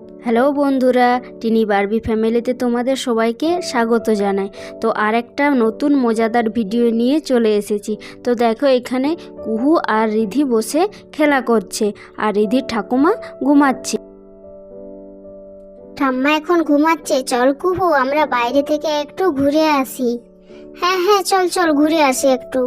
Hello বন্ধুরা, টিনি Barbie ফ্যামিলিতে তোমাদের সবাইকে স্বাগত জানাই। তো আরেকটা নতুন মজাদার ভিডিও নিয়ে চলে এসেছি। তো দেখো এখানে কুহু আর রিধি বসে খেলা করছে আর রিধির ঠাকুমা ঘুমাচ্ছে। ঠাম্মা এখন ঘুমাচ্ছে। চল কুহু, আমরা বাইরে থেকে একটু ঘুরে আসি। হ্যাঁ হ্যাঁ চল চল, ঘুরে আসি একটু।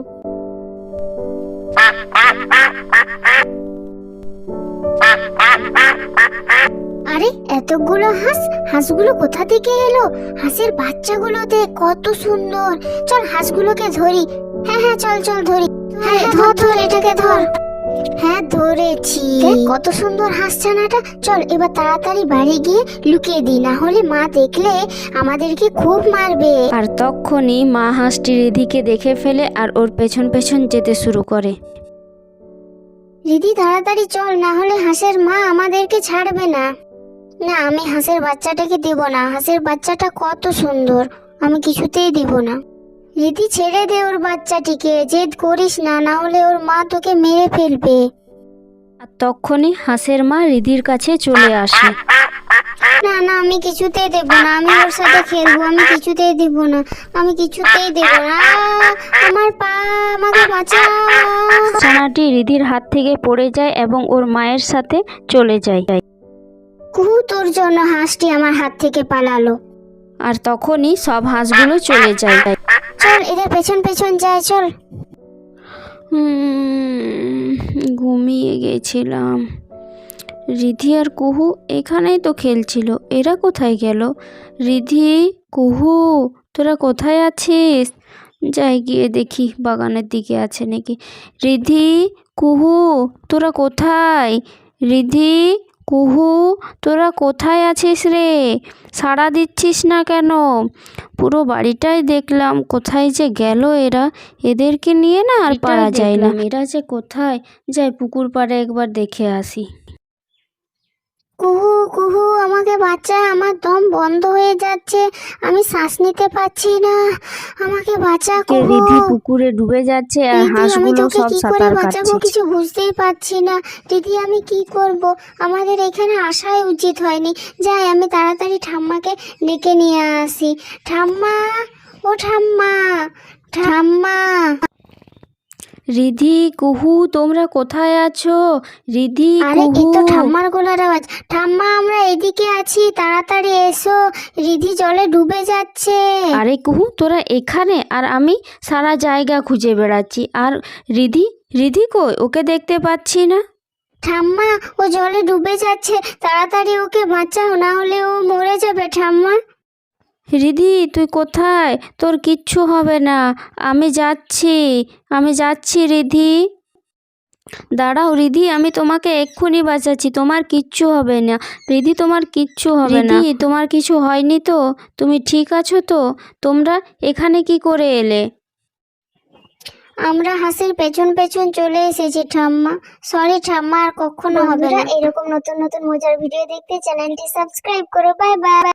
এতগুলো হাঁস? হাঁসগুলো কোথা থেকে এলো? হাঁসের বাচ্চাগুলো দেখ কত সুন্দর। চল হাঁসগুলোকে ধরি। হ্যাঁ হ্যাঁ চল চল ধরি। হ্যাঁ ধর ধর এটাকে ধর। হ্যাঁ ধরেছি। কত সুন্দর হাঁস ছানাটা। চল এবার তাড়াতাড়ি বাড়ি গিয়ে লুকিয়ে দিই। না হলে মা দেখলে আমাদেরকে খুব মারবে। আর তখনই মা হাঁসটি রিধিকে দেখে ফেলে আর ওর পেছন পেছন যেতে শুরু করে। দিদি তাড়াতাড়ি চল। না হলে হাঁসের মা আমাদেরকে ছাড়বে না। না আমি হাঁসের বাচ্চাটাকে দেব না। হাঁসের বাচ্চাটা কত সুন্দর। আমি কিছুতেই দেব না। দিদি ছেড়ে দে ওর বাচ্চাটিকে জেদ করিস না না হলে ওর মা তোকে মেরে ফেলবে। আর তখনই হাঁসের মা রিধির কাছে চলে আসে। না না আমি কিছুতেই দেব না। আমি ওর সাথে খেলব আমি কিছুতেই দেব না। আমি কিছুতেই দেব না। আমার পা আমাকে বাঁচাও। ছানাটি রিধির হাত থেকে পড়ে যায় এবং ওর মায়ের সাথে চলে যায়। কুহু তোর জন্য হাঁসটি আমার হাত থেকে পালালো। আর তখনই সব হাঁসগুলো চলে যায়। চল এদের পেছন পেছন যায় চল। হুম, ঘুমিয়ে গেছিলাম। রিধি আর কুহু এখানেই তো খেলছিল এরা কোথায় গেল? রিধি কুহু তোরা কোথায় আছিস? যাই গিয়ে দেখি বাগানের দিকে আছে নাকি। রিধি কুহু তোরা কোথায়? রিধি কুহু তোরা কোথায় আছিস রে? সাড়া দিচ্ছিস না কেন? পুরো বাড়িটাই দেখলাম কোথায় যে গেল এরা এদেরকে নিয়ে না আর পারা যায় না। এরা যে কোথায় যায় পুকুর পাড়ে একবার দেখে আসি। কুহু আমাকে বাঁচা আমার দম বন্ধ হয়ে যাচ্ছে আমি শ্বাস নিতে পারছি না। আমাকে বাঁচা কুহু। রিধি পুকুরে ডুবে যাচ্ছে আর দিদি হাঁসগুলো সব সাঁতার কাটছে। কিছু বুঝতেই পারছি না। দিদি আমি কি করব? আমাদের এখানে আসাই উচিত হয়নি। যাই আমি তাড়াতাড়ি ঠাম্মাকে ডেকে নিয়ে আসি। ঠাম্মা ও ঠাম্মা ঠাম্মা। রিধি কুহু তোমরা কোথায় আছো? রিধি আরে কুহু তো ঠাম্মার গলার আওয়াজ। ঠাম্মা আমরা এদিকে আছি তাড়াতাড়ি এসো। রিধি জলে ডুবে যাচ্ছে। আরে কুহু তোরা এখানে? আর আমি সারা জায়গা খুঁজে বেড়াচ্ছি। আর রিধি রিধি কই? ওকে দেখতে পাচ্ছি না। ঠাম্মা ও জলে ডুবে যাচ্ছে। তাড়াতাড়ি ওকে বাঁচাও না হলে ও মরে যাবে ঠাম্মা। রিধি তুই কোথায়? তোর কিচ্ছু হবে না। আমি যাচ্ছি। আমি যাচ্ছি রিধি। দাঁড়াও রিধি আমি তোমাকে এক্ষুনি বাঁচাচ্ছি। তোমার কিচ্ছু হবে না। রিধি তোমার কিচ্ছু হবে না। রিধি তোমার কিছু হয়নি তো? তুমি ঠিক আছো তো? তোমরা এখানে কি করে এলে? আমরা হাসির পেছন পেছন চলে এসেছি ঠাম্মা। সরি ঠাম্মা আর কখনো হবে না। এরকম নতুন নতুন মজার ভিডিও দেখতে চ্যানেলটি সাবস্ক্রাইব করো। Bye bye